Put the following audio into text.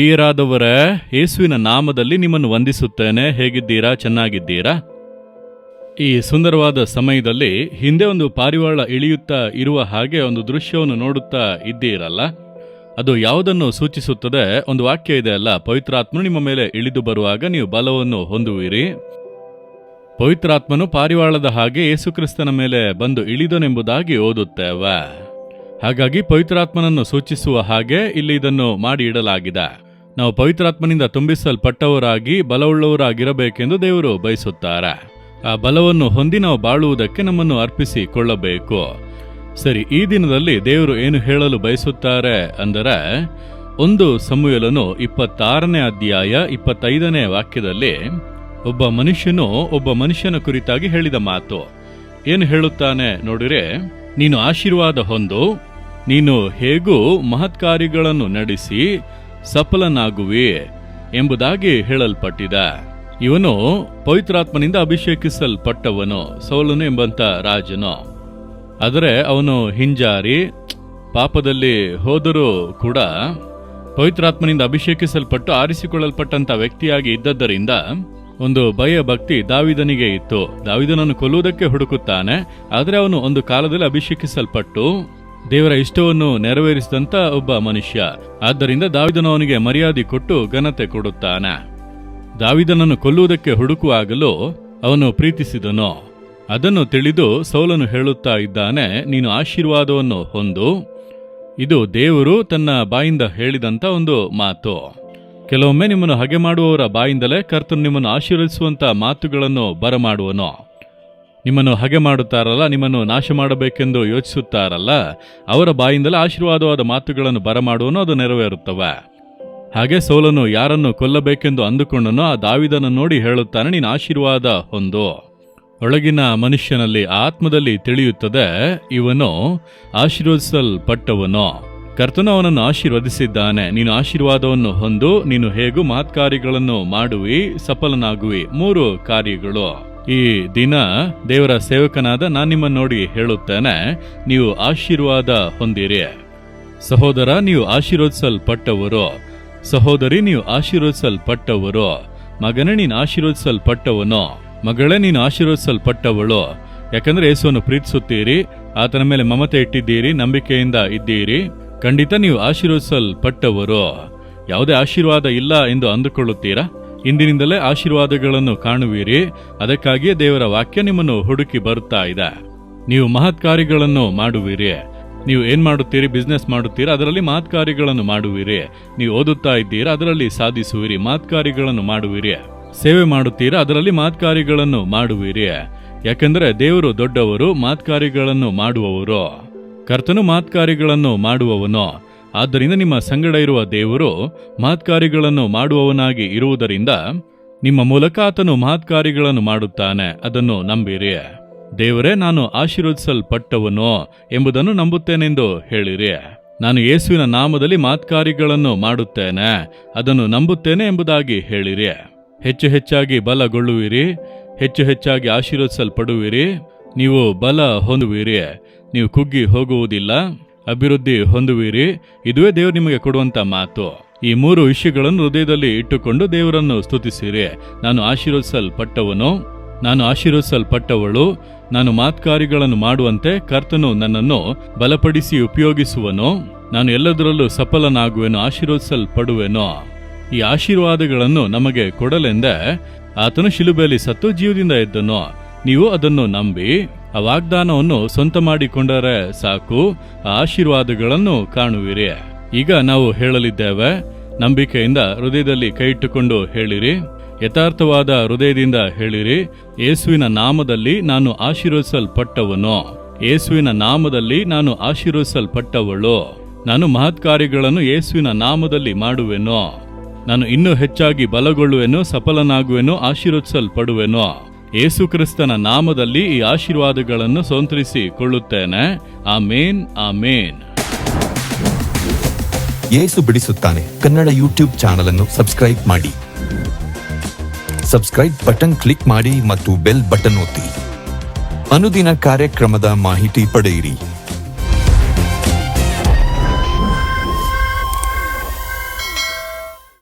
ಪ್ರಿಯರಾದವರೇ, ಯೇಸುವಿನ ನಾಮದಲ್ಲಿ ನಿಮ್ಮನ್ನು ವಂದಿಸುತ್ತೇನೆ. ಹೇಗಿದ್ದೀರಾ? ಚೆನ್ನಾಗಿದ್ದೀರಾ? ಈ ಸುಂದರವಾದ ಸಮಯದಲ್ಲಿ ಹಿಂದೆ ಒಂದು ಪಾರಿವಾಳ ಇಳಿಯುತ್ತಾ ಇರುವ ಹಾಗೆ ಒಂದು ದೃಶ್ಯವನ್ನು ನೋಡುತ್ತಾ ಇದ್ದೀರಲ್ಲ? ಅದು ಯಾವುದನ್ನು ಸೂಚಿಸುತ್ತದೆ? ಒಂದು ವಾಕ್ಯ ಇದೆ ಅಲ್ಲ, ಪವಿತ್ರಾತ್ಮನು ನಿಮ್ಮ ಮೇಲೆ ಇಳಿದು ಬರುವಾಗ ನೀವು ಬಲವನ್ನು ಹೊಂದುವಿರಿ. ಪವಿತ್ರಾತ್ಮನು ಪಾರಿವಾಳದ ಹಾಗೆ ಯೇಸುಕ್ರಿಸ್ತನ ಮೇಲೆ ಬಂದು ಇಳಿದನೆಂಬುದಾಗಿ ಓದುತ್ತೇವೆ. ಹಾಗಾಗಿ ಪವಿತ್ರಾತ್ಮನನ್ನು ಸೂಚಿಸುವ ಹಾಗೆ ಇಲ್ಲಿ ಇದನ್ನು ಮಾಡಿ ಇಡಲಾಗಿದೆ. ನಾವು ಪವಿತ್ರಾತ್ಮನಿಂದ ತುಂಬಿಸಲ್ಪಟ್ಟವರಾಗಿ ಬಲವುಳ್ಳವರಾಗಿರಬೇಕೆಂದು ದೇವರು ಬಯಸುತ್ತಾರೆ. ಆ ಬಲವನ್ನು ಹೊಂದಿ ನಾವು ಬಾಳುವುದಕ್ಕೆ ನಮ್ಮನ್ನು ಅರ್ಪಿಸಿಕೊಳ್ಳಬೇಕು. ಸರಿ, ಈ ದಿನದಲ್ಲಿ ದೇವರು ಏನು ಹೇಳಲು ಬಯಸುತ್ತಾರೆ ಅಂದರೆ, ಒಂದು ಸಮುಯಲನು ಇಪ್ಪತ್ತಾರನೇ ಅಧ್ಯಾಯ ಇಪ್ಪತ್ತೈದನೇ ವಾಕ್ಯದಲ್ಲಿ ಒಬ್ಬ ಮನುಷ್ಯನು ಒಬ್ಬ ಮನುಷ್ಯನ ಕುರಿತಾಗಿ ಹೇಳಿದ ಮಾತು. ಏನು ಹೇಳುತ್ತಾನೆ ನೋಡಿರೆ, ನೀನು ಆಶೀರ್ವಾದ ಹೊಂದು, ನೀನು ಹೇಗೂ ಮಹತ್ಕಾರ್ಯಗಳನ್ನು ನಡೆಸಿ ಸಫಲನಾಗುವಿ ಎಂಬುದಾಗಿ ಹೇಳಲ್ಪಟ್ಟಿದ. ಇವನು ಪವಿತ್ರಾತ್ಮನಿಂದ ಅಭಿಷೇಕಿಸಲ್ಪಟ್ಟವನು, ಸೌಲನು ಎಂಬಂತ ರಾಜನು. ಆದರೆ ಅವನು ಹಿಂಜಾರಿ, ಪಾಪದಲ್ಲಿ ಹೋದರೂ ಕೂಡ ಪವಿತ್ರಾತ್ಮನಿಂದ ಅಭಿಷೇಕಿಸಲ್ಪಟ್ಟು ಆರಿಸಿಕೊಳ್ಳಲ್ಪಟ್ಟಂತ ವ್ಯಕ್ತಿಯಾಗಿ ಇದ್ದದ್ದರಿಂದ ಒಂದು ಭಯ ಭಕ್ತಿ ದಾವಿದನಿಗೆ ಇತ್ತು. ದಾವಿದನನ್ನು ಕೊಲ್ಲುವುದಕ್ಕೆ ಹುಡುಕುತ್ತಾನೆ, ಆದರೆ ಅವನು ಒಂದು ಕಾಲದಲ್ಲಿ ಅಭಿಷೇಕಿಸಲ್ಪಟ್ಟು ದೇವರ ಇಷ್ಟವನ್ನು ನೆರವೇರಿಸಿದಂತ ಒಬ್ಬ ಮನುಷ್ಯ. ಆದ್ದರಿಂದ ದಾವಿದನು ಅವನಿಗೆ ಮರ್ಯಾದೆ ಕೊಟ್ಟು ಘನತೆ ಕೊಡುತ್ತಾನೆ. ದಾವಿದನನ್ನು ಕೊಲ್ಲುವುದಕ್ಕೆ ಹುಡುಕುವಾಗಲೂ ಅವನು ಪ್ರೀತಿಸಿದನು, ಅದನ್ನು ತಿಳಿದು ಸೌಲನು ಹೇಳುತ್ತಾ ಇದ್ದಾನೆ, ನೀನು ಆಶೀರ್ವಾದವನ್ನು ಹೊಂದು, ಇದು ದೇವರು ತನ್ನ ಬಾಯಿಂದ ಹೇಳಿದಂತ ಒಂದು ಮಾತು. ಕೆಲವೊಮ್ಮೆ ನಿಮ್ಮನ್ನು ಹಗೆ ಮಾಡುವವರ ಬಾಯಿಂದಲೇ ಕರ್ತನು ನಿಮ್ಮನ್ನು ಆಶೀರ್ವದಿಸುವಂತ ಮಾತುಗಳನ್ನು ಬರಮಾಡುವನು ನಿಮ್ಮನ್ನು ಹಗೆ ಮಾಡುತ್ತಾರಲ್ಲ, ನಿಮ್ಮನ್ನು ನಾಶ ಮಾಡಬೇಕೆಂದು ಯೋಚಿಸುತ್ತಾರಲ್ಲ, ಅವರ ಬಾಯಿಂದಲೇ ಆಶೀರ್ವಾದವಾದ ಮಾತುಗಳನ್ನು ಬರಮಾಡುವನು ಅದು ನೆರವೇರುತ್ತವೆ. ಹಾಗೆ ಸೋಲನು ಯಾರನ್ನು ಕೊಲ್ಲಬೇಕೆಂದು ಅಂದುಕೊಂಡನೋ ಆ ದಾವಿದನ್ನು ನೋಡಿ ಹೇಳುತ್ತಾನೆ, ನೀನು ಆಶೀರ್ವಾದ ಹೊಂದು. ಒಳಗಿನ ಮನುಷ್ಯನಲ್ಲಿ ಆತ್ಮದಲ್ಲಿ ತಿಳಿಯುತ್ತದೆ, ಇವನು ಆಶೀರ್ವದಿಸಲ್ಪಟ್ಟವನು. ಕರ್ತನು ಅವನನ್ನು ಆಶೀರ್ವದಿಸಿದ್ದಾನೆ, ನೀನು ಆಶೀರ್ವಾದವನ್ನು ಹೊಂದು, ನೀನು ಹೇಗೂ ಮಹತ್ಕಾರ್ಯಗಳನ್ನು ಮಾಡುವಿ, ಸಫಲನಾಗುವಿ, ಮೂರು ಕಾರ್ಯಗಳು. ಈ ದಿನ ದೇವರ ಸೇವಕನಾದ ನಾನು ನಿಮ್ಮನ್ನು ನೋಡಿ ಹೇಳುತ್ತೇನೆ, ನೀವು ಆಶೀರ್ವಾದ ಹೊಂದಿರಿ. ಸಹೋದರ, ನೀವು ಆಶೀರ್ವದಿಸಲ್ಪಟ್ಟವರು. ಸಹೋದರಿ, ನೀವು ಆಶೀರ್ವದಿಸಲ್ಪಟ್ಟವರು. ಮಗನೇ, ನೀನು ಆಶೀರ್ವದಿಸಲ್ಪಟ್ಟವನು. ಮಗಳೇ, ನೀನು ಆಶೀರ್ವದಿಸಲ್ಪಟ್ಟವಳು. ಯಾಕಂದ್ರೆ ಯೇಸುವನ್ನು ಪ್ರೀತಿಸುತ್ತೀರಿ, ಆತನ ಮೇಲೆ ಮಮತೆ ಇಟ್ಟಿದ್ದೀರಿ, ನಂಬಿಕೆಯಿಂದ ಇದ್ದೀರಿ. ಖಂಡಿತ ನೀವು ಆಶೀರ್ವದಿಸಲ್ಪಟ್ಟವರು. ಯಾವುದೇ ಆಶೀರ್ವಾದ ಇಲ್ಲ ಎಂದು ಅಂದುಕೊಳ್ಳುತ್ತೀರಾ? ಇಂದಿನಿಂದಲೇ ಆಶೀರ್ವಾದಗಳನ್ನು ಕಾಣುವಿರಿ. ಅದಕ್ಕಾಗಿಯೇ ದೇವರ ವಾಕ್ಯ ನಿಮ್ಮನ್ನು ಹುಡುಕಿ ಬರುತ್ತಾ ಇದೆ. ನೀವು ಮಹತ್ ಕಾರ್ಯಗಳನ್ನು ಮಾಡುವಿರಿ. ನೀವು ಏನ್ ಮಾಡುತ್ತೀರಿ? ಬಿಸ್ನೆಸ್ ಮಾಡುತ್ತೀರಾ? ಅದರಲ್ಲಿ ಮಹತ್ ಕಾರ್ಯಗಳನ್ನು ಮಾಡುವಿರಿ. ನೀವು ಓದುತ್ತಾ ಇದ್ದೀರಾ? ಅದರಲ್ಲಿ ಸಾಧಿಸುವಿರಿ. ಮಹತ್ ಕಾರ್ಯಗಳನ್ನು ಮಾಡುವಿರಿ. ಸೇವೆ ಮಾಡುತ್ತೀರಾ? ಅದರಲ್ಲಿ ಮಹತ್ ಕಾರ್ಯಗಳನ್ನು ಮಾಡುವಿರಿ. ಯಾಕೆಂದರೆ ದೇವರು ದೊಡ್ಡವರು, ಮಹತ್ ಕಾರ್ಯಗಳನ್ನು ಮಾಡುವವರು. ಕರ್ತನು ಮಹತ್ ಕಾರ್ಯಗಳನ್ನು ಮಾಡುವವನು. ಆದ್ದರಿಂದ ನಿಮ್ಮ ಸಂಗಡ ಇರುವ ದೇವರು ಮಾತ್ಕಾರಿಗಳನ್ನು ಮಾಡುವವನಾಗಿ ಇರುವುದರಿಂದ ನಿಮ್ಮ ಮೂಲಕ ಆತನು ಮಾತ್ಕಾರಿಗಳನ್ನು ಮಾಡುತ್ತಾನೆ, ಅದನ್ನು ನಂಬಿರಿ. ದೇವರೇ, ನಾನು ಆಶೀರ್ವದಿಸಲ್ಪಟ್ಟವನು ಎಂಬುದನ್ನು ನಂಬುತ್ತೇನೆಂದು ಹೇಳಿರಿ. ನಾನು ಯೇಸುವಿನ ನಾಮದಲ್ಲಿ ಮಾತ್ಕಾರಿಗಳನ್ನು ಮಾಡುತ್ತೇನೆ, ಅದನ್ನು ನಂಬುತ್ತೇನೆ ಎಂಬುದಾಗಿ ಹೇಳಿರಿ. ಹೆಚ್ಚು ಹೆಚ್ಚಾಗಿ ಬಲಗೊಳ್ಳುವಿರಿ, ಹೆಚ್ಚು ಹೆಚ್ಚಾಗಿ ಆಶೀರ್ವದಿಸಲ್ಪಡುವಿರಿ, ನೀವು ಬಲ ಹೊಂದುವಿರಿ. ನೀವು ಕುಗ್ಗಿ ಹೋಗುವುದಿಲ್ಲ. ಅಭಿವೃದ್ಧಿ ಹೊಂದುವಿರಿ. ಇದುವೇ ದೇವರು ನಿಮಗೆ ಕೊಡುವಂತ ಮಾತು. ಈ ಮೂರು ವಿಷಯಗಳನ್ನು ಹೃದಯದಲ್ಲಿ ಇಟ್ಟುಕೊಂಡು ದೇವರನ್ನು ಸ್ತುತಿಸಿರಿ. ನಾನು ಆಶೀರ್ವದಿಸಲ್ಪಟ್ಟವನು, ನಾನು ಆಶೀರ್ವದಿಸಲ್ಪಟ್ಟವಳು, ನಾನು ಮಾತ್ಕಾರಿಗಳನ್ನು ಮಾಡುವಂತೆ ಕರ್ತನು ನನ್ನನ್ನು ಬಲಪಡಿಸಿ ಉಪಯೋಗಿಸುವನು, ನಾನು ಎಲ್ಲದರಲ್ಲೂ ಸಫಲನಾಗುವೆನು, ಆಶೀರ್ವದಿಸಲ್ಪಡುವೆನೋ. ಈ ಆಶೀರ್ವಾದಗಳನ್ನು ನಮಗೆ ಕೊಡಲೆಂದೇ ಆತನು ಶಿಲುಬೆಯಲ್ಲಿ ಸತ್ತು ಜೀವದಿಂದ ಇದ್ದನು ನೀವು ಅದನ್ನು ನಂಬಿ ವಾಗ್ದಾನವನ್ನು ಸ್ವಂತ ಮಾಡಿಕೊಂಡರೆ ಸಾಕು ಆಶೀರ್ವಾದಗಳನ್ನು ಕಾಣುವಿರಿ. ಈಗ ನಾವು ಹೇಳಲಿದ್ದೇವೆ, ನಂಬಿಕೆಯಿಂದ ಹೃದಯದಲ್ಲಿ ಕೈ ಇಟ್ಟುಕೊಂಡು ಹೇಳಿರಿ, ಯಥಾರ್ಥವಾದ ಹೃದಯದಿಂದ ಹೇಳಿರಿ, ಯೇಸುವಿನ ನಾಮದಲ್ಲಿ ನಾನು ಆಶೀರ್ವಿಸಲ್ಪಟ್ಟವನು ಯೇಸುವಿನ ನಾಮದಲ್ಲಿ ನಾನು ಆಶೀರ್ವಿಸಲ್ಪಟ್ಟವಳು ನಾನು ಮಹತ್ ಕಾರ್ಯಗಳನ್ನು ಯೇಸುವಿನ ನಾಮದಲ್ಲಿ ಮಾಡುವೆನು. ನಾನು ಇನ್ನೂ ಹೆಚ್ಚಾಗಿ ಬಲಗೊಳ್ಳುವೆನು, ಸಫಲನಾಗುವೆನು, ಆಶೀರ್ವದಿಸಲ್ಪಡುವೆನು. ಯೇಸು ಕ್ರಿಸ್ತನ ನಾಮದಲ್ಲಿ ಈ ಆಶೀರ್ವಾದಗಳನ್ನು ಮೇನ್ ಆಮೇನ್ ಆಮೇನ್. ಯೇಸು ಬಿಡಿಸುತ್ತಾನೆ. ಕನ್ನಡ ಯೂಟ್ಯೂಬ್ ಚಾನಲ್ ಅನ್ನು ಸಬ್ಸ್ಕ್ರೈಬ್ ಮಾಡಿ. ಸಬ್ಸ್ಕ್ರೈಬ್ ಬಟನ್ ಕ್ಲಿಕ್ ಮಾಡಿ ಮತ್ತು ಬೆಲ್ ಬಟನ್ ಒತ್ತಿ. ಅನುದಿನ ಕಾರ್ಯಕ್ರಮದ ಮಾಹಿತಿ ಪಡೆಯಿರಿ.